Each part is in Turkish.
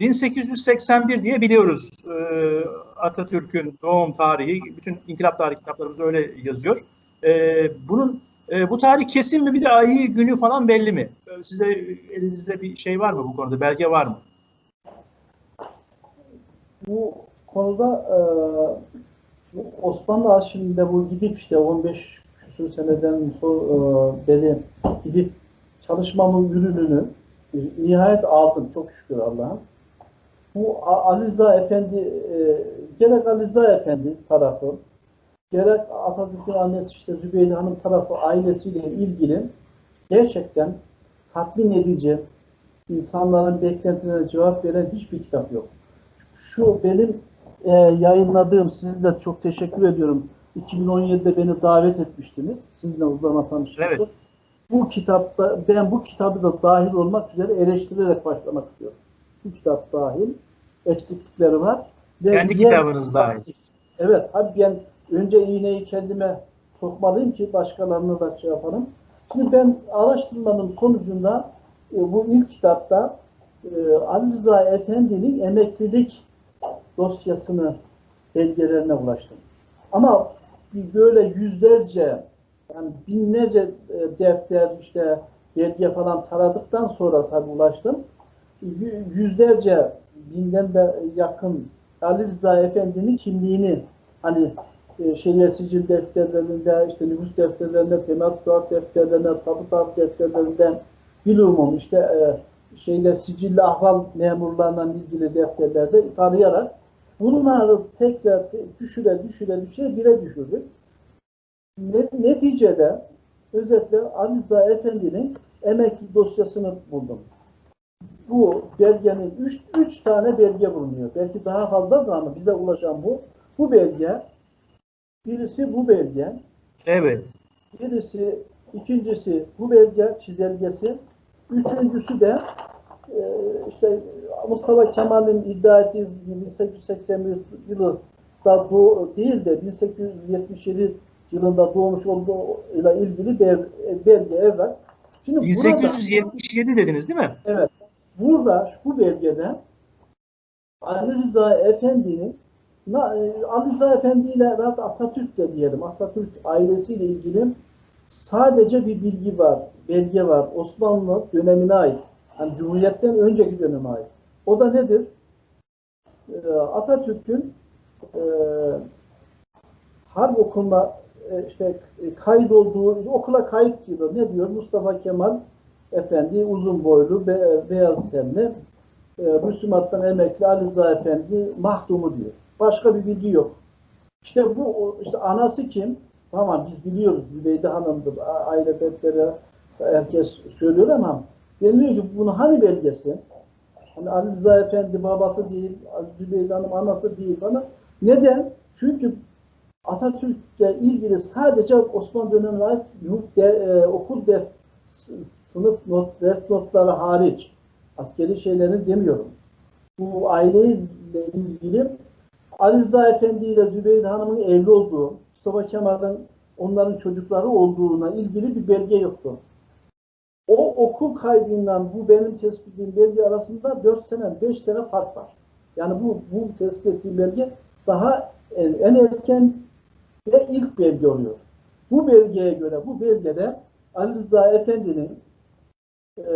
1881 diye biliyoruz e, Atatürk'ün doğum tarihi. Bütün inkılap tarihi kitaplarımız öyle yazıyor. E, bunun e, bu tarih kesin mi? Bir de ayı günü falan belli mi? Size elinizde bir şey var mı bu konuda? Belge var mı? Bu konuda Osmanlı arşivinde bu gidip işte 15 küsur seneden sonra e, beri gidip çalışmamın ürününü nihayet aldım çok şükür Allah'a. Bu A- Ali Rıza Efendi e, gerek Ali Rıza Efendi tarafı gerek Atatürk'ün annesi işte Zübeyde Hanım tarafı ailesiyle ilgili gerçekten tatmin edici insanların beklentilerine cevap veren hiçbir kitap yok şu benim e, yayınladığım, size de çok teşekkür ediyorum. 2017'de beni davet etmiştiniz. Sizinle o zaman tanıştık. Evet. Bu kitapta, ben bu kitabı da dahil olmak üzere eleştirerek başlamak istiyorum. Bu kitap dahil. Eksiklikleri var. Ve Kendi diğer- kitabınız dahil. Evet, tabii ben önce iğneyi kendime sokmalıyım ki başkalarına da şey yapalım. Şimdi ben araştırmanın sonucunda e, bu ilk kitapta e, Ali Rıza Efendi'nin emeklilik dosyasını belgelerine ulaştım. Ama böyle yüzlerce yani binlerce e, defter işte belge falan taradıktan sonra tabii ulaştım. Yü- Yüzlerce binden de yakın Ali Rıza Efendi'nin kimliğini hani e, sicil defterlerinde, işte nüfus defterlerinde, teminat defterlerinde, taputat defterlerinden bilumum işte e, şeyle sicilli ahval memurlarından ilgili defterlerde tarayarak bunları tekrar te- düşüre düşüre düşüre bire düşürdük. Ne- Neticede özetle Ali Rıza Efendi'nin emekli dosyasını buldum. Bu belgenin üç, üç tane belge bulunuyor. Belki daha fazladır ama bize ulaşan bu. Bu belge, birisi bu belge, Evet. birisi, ikincisi bu belge çizelgesi, üçüncüsü de e, işte Mustafa Kemal'in iddia ettiği gibi 1881 yılı da doğ, değil de 1877 yılında doğmuş olduğuyla ilgili belge evrak. Şimdi burada- 1877 dediniz değil mi? Evet. Burada bu belgede Ali Rıza Efendi'nin e, Ali Rıza Efendi ile Atatürk de diyelim. Atatürk ailesiyle ilgili sadece bir bilgi var, belge var. Osmanlı dönemine ait. Yani Cumhuriyet'ten önceki döneme ait. O da nedir? Ee, Atatürk'ün e, harp okuluna e, işte e, kayıt olduğu okula kayıt yılı ne diyor? Mustafa Kemal Efendi uzun boylu, be- beyaz tenli, e, Müslüman'dan emekli Ali Rıza Efendi mahdumu diyor. Başka bir bilgi yok. İşte bu işte anası kim? Tamam biz biliyoruz Zübeyde Hanım'dır. Aile defteri herkes söylüyor ama deniliyor ki bunun hani belgesi? Hani Ali Rıza Efendi babası değil, Zübeyde Hanım anası değil bana. Neden? Çünkü Atatürk'le ilgili sadece Osmanlı dönemine ait de, e, okul ders, sınıf not, ders notları hariç askeri şeylerini demiyorum. Bu aileyle ilgili Ali Rıza Efendi ile Zübeyde Hanım'ın evli olduğu, Mustafa Kemal'in onların çocukları olduğuna ilgili bir belge yoktu. O okul kaydından bu benim tespit ettiğim belge arasında 4 sene, 5 sene fark var. Yani bu, bu tespit ettiğim belge daha en erken ve ilk belge oluyor. Bu belgeye göre, bu belgede Ali Rıza Efendi'nin e,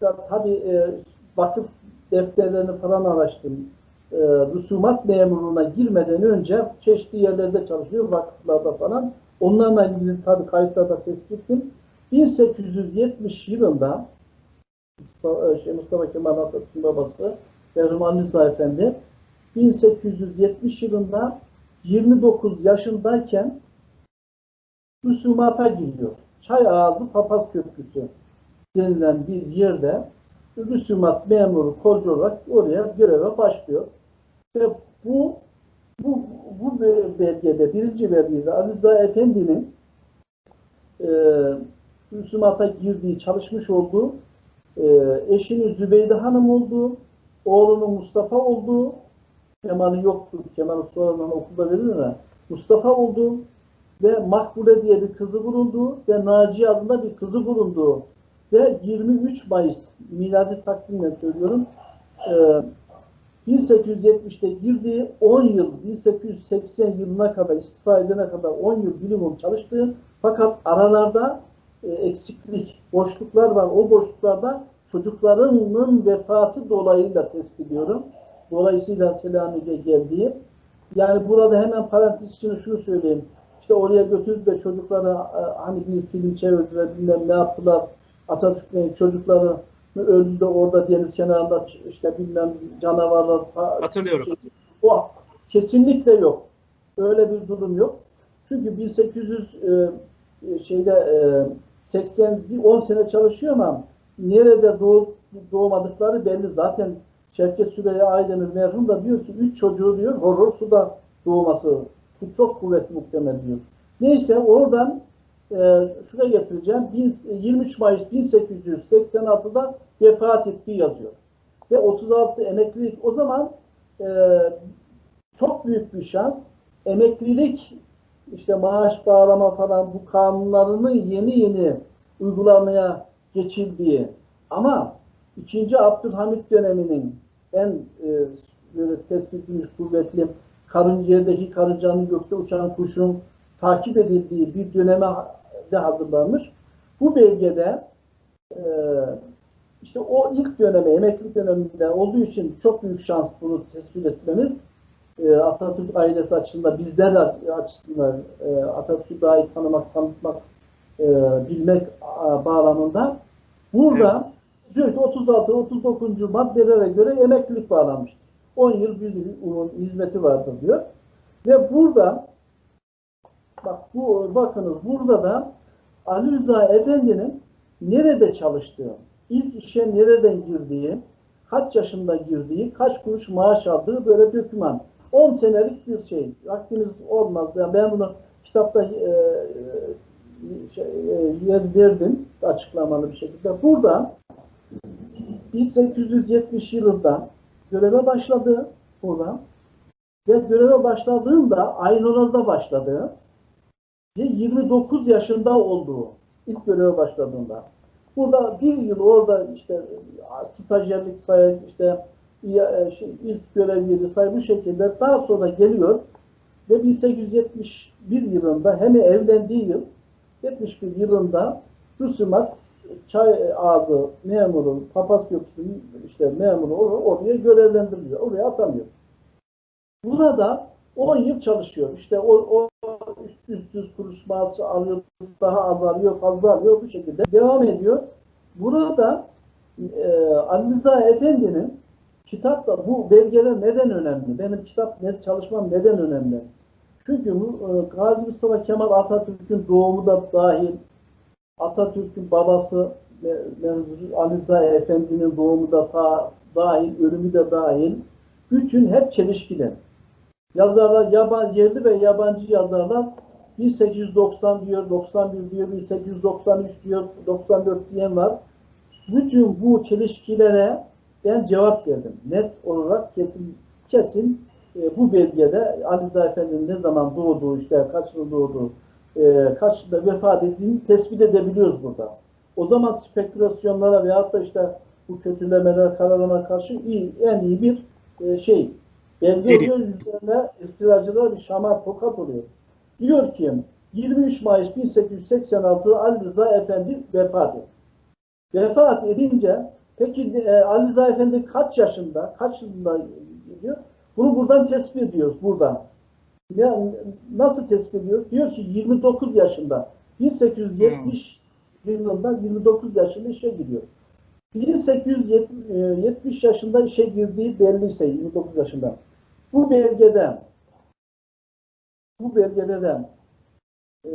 da- tabii e, vakıf defterlerini falan araştırdım. E, Rüsumat memurluğuna girmeden önce çeşitli yerlerde çalışıyor, vakıflarda falan. Onlarla ilgili tabii kayıtlarda tespit ettim. 1870 yılında Mustafa, şey, Mustafa Kemal Atatürk'ün babası Merhum Ali Efendi 1870 yılında 29 yaşındayken Rüsumata giriyor. Çay Ağzı Papaz Köprüsü denilen bir yerde Rüsumat memuru kolcu olarak oraya göreve başlıyor. Ve bu bu, bu belgede, birinci belgede Ali Rıza Efendi'nin e, Rüsumata girdiği, çalışmış olduğu e, eşinin Zübeyde Hanım olduğu, oğlunun Mustafa olduğu, Kemal'in yoktu, Kemal'in sonradan okulda verilir mi? Mustafa olduğu ve Makbule diye bir kızı bulunduğu ve Naciye adında bir kızı bulunduğu ve 23 Mayıs miladi takvimle söylüyorum e, 1870'te girdiği 10 yıl, 1880 yılına kadar istifa edene kadar 10 yıl bilimum çalıştı. Fakat aralarda e, eksiklik, boşluklar var. O boşluklarda çocuklarının vefatı dolayıyla tespit ediyorum. Dolayısıyla Selanik'e geldiği. Yani burada hemen parantez içinde şunu söyleyeyim. İşte oraya götürdü de çocuklara e, hani bir film çevirdiler, bilmem ne yaptılar. Atatürk'ün çocukları öldü de orada deniz kenarında işte bilmem canavarlar Hatırlıyorum. şey- o kesinlikle yok. Öyle bir durum yok. Çünkü 1800 e, e, şeyde e, 80 10 sene çalışıyor ama nerede doğup doğmadıkları belli. Zaten Şevket Süreyya Aydemir merhum da diyor ki üç çocuğu diyor horror suda doğması. Bu çok kuvvetli muhtemel diyor. Neyse oradan e, şuraya getireceğim. Bin- 23 Mayıs 1886'da vefat ettiği yazıyor. Ve 36 emeklilik o zaman e, çok büyük bir şans. Emeklilik işte maaş bağlama falan bu kanunlarını yeni yeni uygulamaya geçildiği ama 2. Abdülhamit döneminin en e, böyle tespit edilmiş kuvvetli karıncayerdeki karıncanın gökte uçan kuşun takip edildiği bir döneme de hazırlanmış. Bu belgede e, işte o ilk döneme, emeklilik döneminde olduğu için çok büyük şans bunu tespit etmemiz. E, Atatürk ailesi açısından, bizler açısından e, Atatürk'ü daha iyi tanımak, tanıtmak, e, bilmek a, bağlamında. Burada diyor ki 36-39. maddelere göre emeklilik bağlanmıştır. 10 yıl bir yıl hizmeti vardır diyor. Ve burada bak bu bakınız burada da Ali Rıza Efendi'nin nerede çalıştığı, ilk işe nereden girdiği, kaç yaşında girdiği, kaç kuruş maaş aldığı böyle doküman. 10 senelik bir şey. Vaktiniz olmaz. Yani ben bunu kitapta e, e, şey, e, yer verdim açıklamalı bir şekilde. Burada 1870 yılında göreve başladı burada ve göreve başladığında Aynoraz'da başladı ve 29 yaşında olduğu ilk göreve başladığında. Burada bir yıl orada işte stajyerlik sayı işte ya- şey, ilk görev yeri sayı bu şekilde daha sonra geliyor ve 1871 yılında hem evlendiği yıl 71 yılında Rüsumat çay ağzı memuru, papaz köprüsünün işte memuru or- oraya görevlendiriliyor. Oraya atanıyor. Burada 10 yıl çalışıyor. İşte o, o 300 kuruş maaşı alıyor, daha az alıyor, fazla alıyor bu şekilde devam ediyor. Burada e, Ali Rıza Efendi'nin kitapta bu belgeler neden önemli? Benim kitap ne çalışmam neden önemli? Çünkü e, Gazi Mustafa Kemal Atatürk'ün doğumu da dahil, Atatürk'ün babası Ali Rıza Efendi'nin doğumu da ta, dahil, ölümü de dahil. Bütün hep çelişkili. Yazarlar, yabancı, yerli ve yabancı yazarlar 1890 diyor, 91 diyor, 1893 diyor, 94 diyen var. Bütün bu çelişkilere ben cevap verdim. Net olarak kesin, kesin e, bu belgede Ali Rıza Efendi'nin ne zaman doğduğu, işte kaç yıl doğduğu, e, kaç yılda vefat ettiğini tespit edebiliyoruz burada. O zaman spekülasyonlara veyahut da işte bu kötülemeler, kararına karşı iyi, en iyi bir e, şey. Belge Delil. oluyor, üzerine istilacılar bir şamar tokat oluyor. Diyor ki 23 Mayıs 1886 Ali Rıza Efendi vefat etti. Vefat edince peki e, Ali Rıza Efendi kaç yaşında, kaç yılında gidiyor? Bunu buradan tespit ediyoruz, buradan. Ne, nasıl tespit ediyoruz? Diyor ki 29 yaşında. 1870 yılında 29 yaşında işe giriyor. 1870 yaşında işe girdiği belliyse 29 yaşında. Bu belgeden bu belgede de e,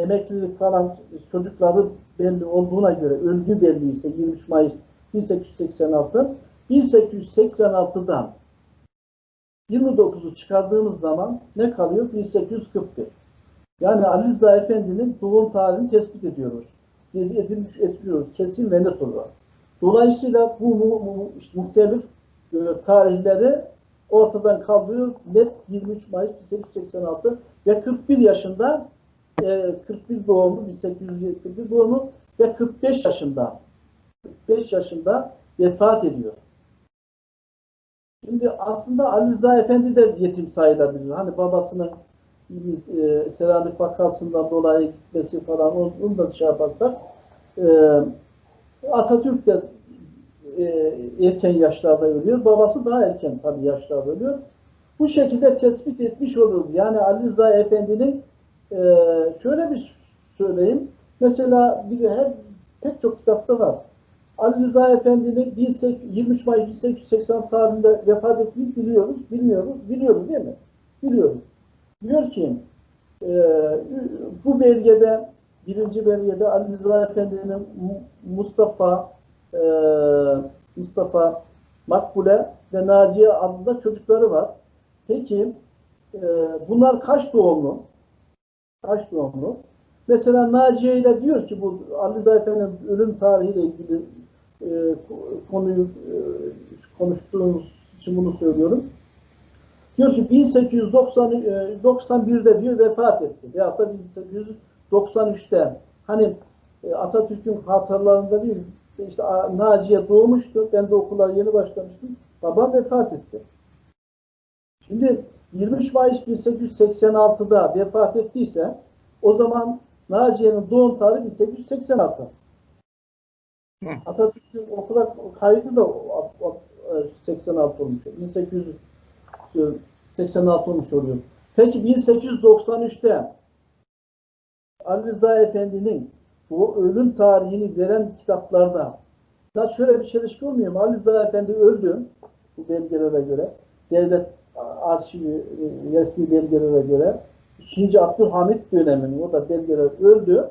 emeklilik falan çocukları belli olduğuna göre öldü belliyse 23 Mayıs 1886 1886'dan 29'u çıkardığımız zaman ne kalıyor? 1841. Yani Ali Rıza Efendi'nin doğum tarihini tespit ediyoruz. Edilmiş, ediliyoruz. Kesin ve net olarak. Dolayısıyla bu mu, mu, işte muhtelif e, tarihleri ortadan kaldırıyor. Net 23 Mayıs 1886 ve 41 yaşında e, 41 doğumlu 1841 doğumlu ve 45 yaşında 45 yaşında vefat ediyor. Şimdi aslında Ali Rıza Efendi de yetim sayılabilir. Hani babasının e, Selanik vakasından dolayı gitmesi falan onu, onu da şey yaparsak e, Atatürk de e, erken yaşlarda ölüyor. Babası daha erken tabii yaşlarda ölüyor. Bu şekilde tespit etmiş oluruz. Yani Ali Rıza Efendi'nin e, şöyle bir söyleyeyim. Mesela bir her pek çok kitapta var. Ali Rıza Efendi'nin 18 23 Mayıs 1880 tarihinde vefat ettiğini biliyoruz. Bilmiyoruz. Biliyoruz değil mi? Biliyoruz. Diyor ki e, bu belgede birinci belgede Ali Rıza Efendi'nin Mu- Mustafa e, Mustafa Makbule ve Naciye adında çocukları var. Peki e, bunlar kaç doğumlu? Kaç doğumlu? Mesela Naciye ile diyor ki bu Ali Efendi'nin ölüm tarihiyle ilgili e, konuyu e, konuştuğumuz için bunu söylüyorum. Diyor ki 1891'de diyor vefat etti. Veyahut da 1893'te hani e, Atatürk'ün hatırlarında diyor işte Naciye doğmuştu. Ben de okula yeni başlamıştım. Babam vefat etti. Şimdi 23 Mayıs 1886'da vefat ettiyse o zaman Naciye'nin doğum tarihi 1886. Hı. Atatürk'ün okula kaydı da o- o- o- 86 olmuş. 1886 olmuş oluyor. Peki 1893'te Ali Rıza Efendi'nin bu ölüm tarihini veren kitaplarda ya şöyle bir çelişki olmuyor mu? Ali Rıza Efendi öldü bu belgelere göre. Devlet arşivi e, resmi belgelere göre 2. Abdülhamit döneminin o da belgeler öldü.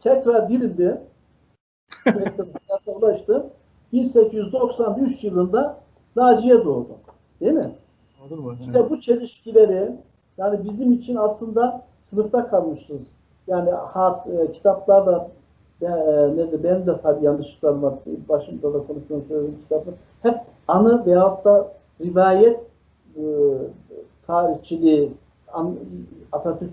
Tekrar dirildi. Hayata ulaştı. 1893 yılında Naciye doğdu. Değil mi? Anladın mı? İşte bu çelişkileri yani bizim için aslında sınıfta kalmışız. Yani hat, e, kitaplarda e, ne de benim de tabii yanlışlıklarım var. Başımda da konuştuğum söylediğim kitaplar. Hep anı veyahut da rivayet e, tarihçiliği an, Atatürk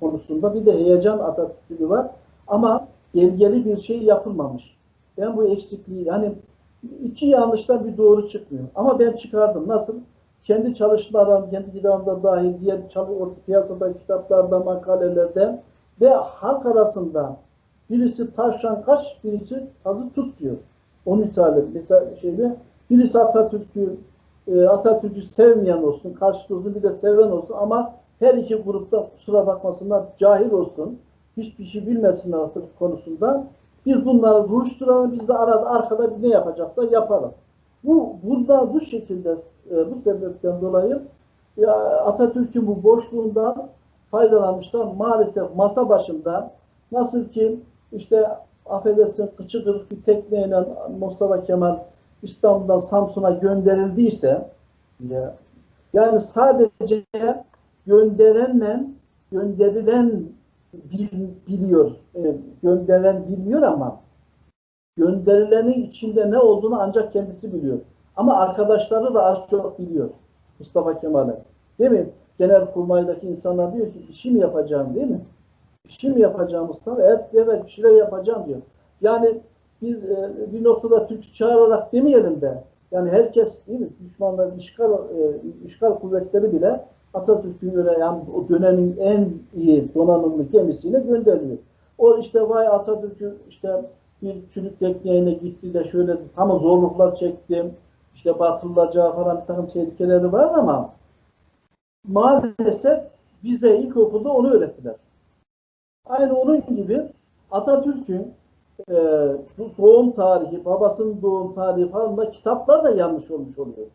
konusunda bir de heyecan Atatürk'ü var. Ama belgeli bir şey yapılmamış. Ben bu eksikliği yani iki yanlıştan bir doğru çıkmıyor. Ama ben çıkardım. Nasıl? kendi çalışmalarım, kendi kitabımda dahil diğer orta piyasada kitaplarda, makalelerde ve halk arasında birisi taşan kaç, birisi tazı tut diyor. O misali. Mesela şeyde birisi Atatürk'ü e, Atatürk'ü sevmeyen olsun, karşıt olsun, bir de seven olsun ama her iki grupta kusura bakmasınlar, cahil olsun, hiçbir şey bilmesinler Atatürk konusunda. Biz bunları buluşturalım, biz de arada arkada ne yapacaksa yapalım. Bu burada bu şekilde e, bu sebepten dolayı Atatürk'ün bu boşluğundan faydalanmışlar. Maalesef masa başında nasıl ki işte affedersin kıçı kırık bir tekneyle Mustafa Kemal İstanbul'dan Samsun'a gönderildiyse ya, yani sadece gönderenle gönderilen bil- biliyor. E, gönderen bilmiyor ama gönderilenin içinde ne olduğunu ancak kendisi biliyor. Ama arkadaşları da az çok biliyor. Mustafa Kemal'e. Değil mi? Genelkurmay'daki insanlar diyor ki bir şey mi yapacağım değil mi? Bir şey mi yapacağım Mustafa? Evet, evet bir şeyler yapacağım diyor. Yani bir, e, bir noktada Türk çağırarak demeyelim de yani herkes değil mi? Düşmanlar, işgal, e, işgal kuvvetleri bile Atatürk'ün öyle yani o dönemin en iyi donanımlı gemisine gönderiliyor. O işte vay Atatürk'ü işte bir çürük tekneğine gitti de şöyle tam zorluklar çektim. İşte batırılacağı falan bir takım tehlikeleri var ama maalesef bize ilkokulda onu öğrettiler. Aynı onun gibi Atatürk'ün e, bu doğum tarihi, babasının doğum tarihi falan da kitaplar da yanlış olmuş oluyor.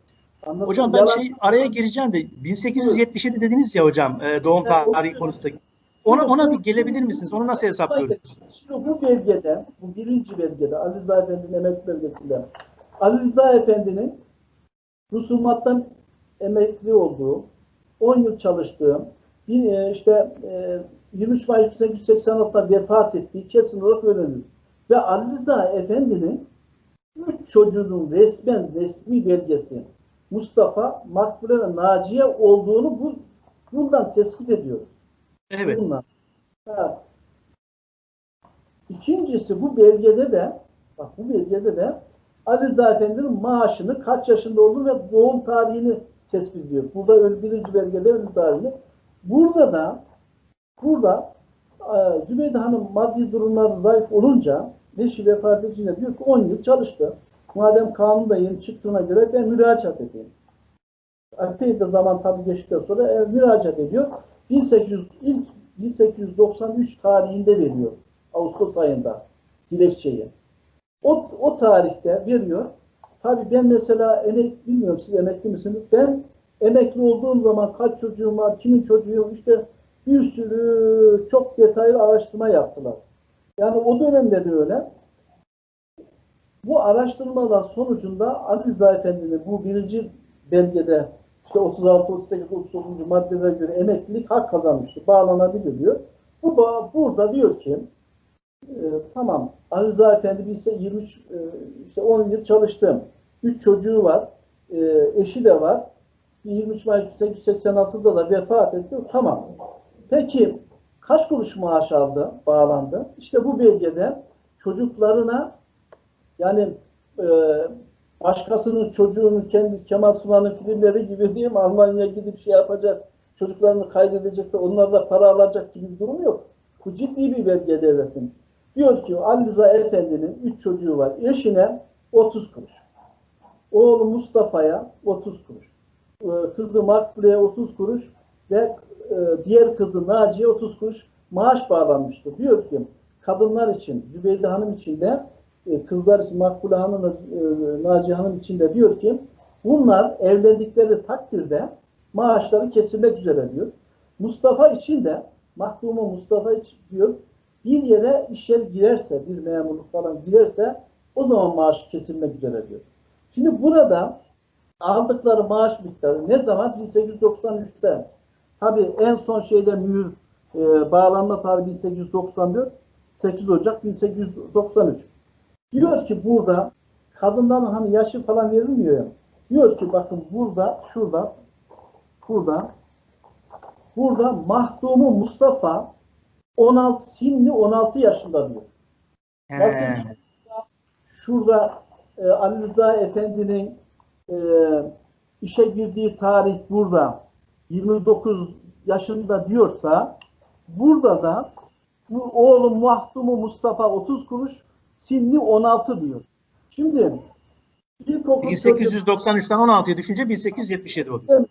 Anladın Hocam ben Yalan- şey araya gireceğim de 1877 dediniz ya hocam e, doğum tarihi konusunda. Ona ona bir gelebilir misiniz? Onu nasıl hesaplıyoruz? Şimdi bu belgede, bu birinci belgede Ali Rıza Efendi'nin emek belgesinde Ali Rıza Efendi'nin Rusumattan emekli olduğu, 10 yıl çalıştığı, bir, e, işte e, 23 Mayıs 1886'da vefat ettiği kesin olarak öğrenilir. Ve Ali Rıza Efendi'nin üç çocuğunun resmen resmi belgesi Mustafa, Makbule ve Naciye olduğunu bu, bundan tespit ediyoruz. Evet. Bunlar. Ha. İkincisi bu belgede de bak bu belgede de Ali Rıza Efendi'nin maaşını kaç yaşında olduğunu ve doğum tarihini tespit ediyor. Burada birinci belgede ölüm tarihini. Burada da burada e, Zübeyde Hanım maddi durumları zayıf olunca eşi vefat edince diyor ki 10 yıl çalıştı. Madem kanun da yeni çıktığına göre ben müracaat edeyim. Epey de zaman tabii geçtikten sonra e, müracaat ediyor. 1800 ilk 1893 tarihinde veriyor. Ağustos ayında dilekçeyi. O, o tarihte veriyor. Tabii ben mesela emek bilmiyorum siz emekli misiniz? Ben emekli olduğum zaman kaç çocuğum var, kimin çocuğu işte bir sürü çok detaylı araştırma yaptılar. Yani o dönemde de öyle. Bu araştırmalar sonucunda Ali Rıza Efendi'nin bu birinci belgede işte 36, 38, 39. maddelere göre emeklilik hak kazanmıştı. Bağlanabilir diyor. Bu burada diyor ki e, tamam Ali Rıza Efendi bilse 23 e, işte 10 yıl çalıştım. 3 çocuğu var. E, eşi de var. 23 Mayıs 1886'da da vefat etti. Tamam. Peki kaç kuruş maaş aldı, bağlandı? İşte bu belgede çocuklarına yani e, başkasının çocuğunun kendi Kemal Sunal'ın filmleri gibi değil mi? Almanya'ya gidip şey yapacak, çocuklarını kaydedecek de onlarla para alacak gibi bir durum yok. Bu ciddi bir belge devletin. Diyor ki Ali Rıza Efendi'nin 3 çocuğu var. Eşine 30 kuruş. Oğlu Mustafa'ya 30 kuruş. Ee, Kızı Makbule'ye 30 kuruş ve e, diğer kızı Naciye 30 kuruş maaş bağlanmıştı. Diyor ki kadınlar için, Zübeyde Hanım için de e, kızlar için Makbule Hanım ve e, Naciye Hanım için de diyor ki bunlar evlendikleri takdirde maaşları kesilmek üzere diyor. Mustafa için de mahkumu Mustafa için diyor bir yere iş yeri girerse, bir memurluk falan girerse o zaman maaş kesilmek üzere diyor. Şimdi burada aldıkları maaş miktarı ne zaman? 1893'te. Tabii en son şeyde mühür e, bağlanma tarihi 1894, 8 Ocak 1893. Diyor ki burada kadınların hani yaşı falan verilmiyor ya. Diyor ki bakın burada, şurada, burada, burada mahdumu Mustafa 16, Sinni 16 yaşında diyor. Nasıl? He. Şurada e, Ali Rıza Efendi'nin e, işe girdiği tarih burada 29 yaşında diyorsa burada da bu oğlum Mahdumu Mustafa 30 kuruş Sinni 16 diyor. Şimdi ilkokul çocuğu- 1893'ten 16'ya düşünce 1877 oluyor.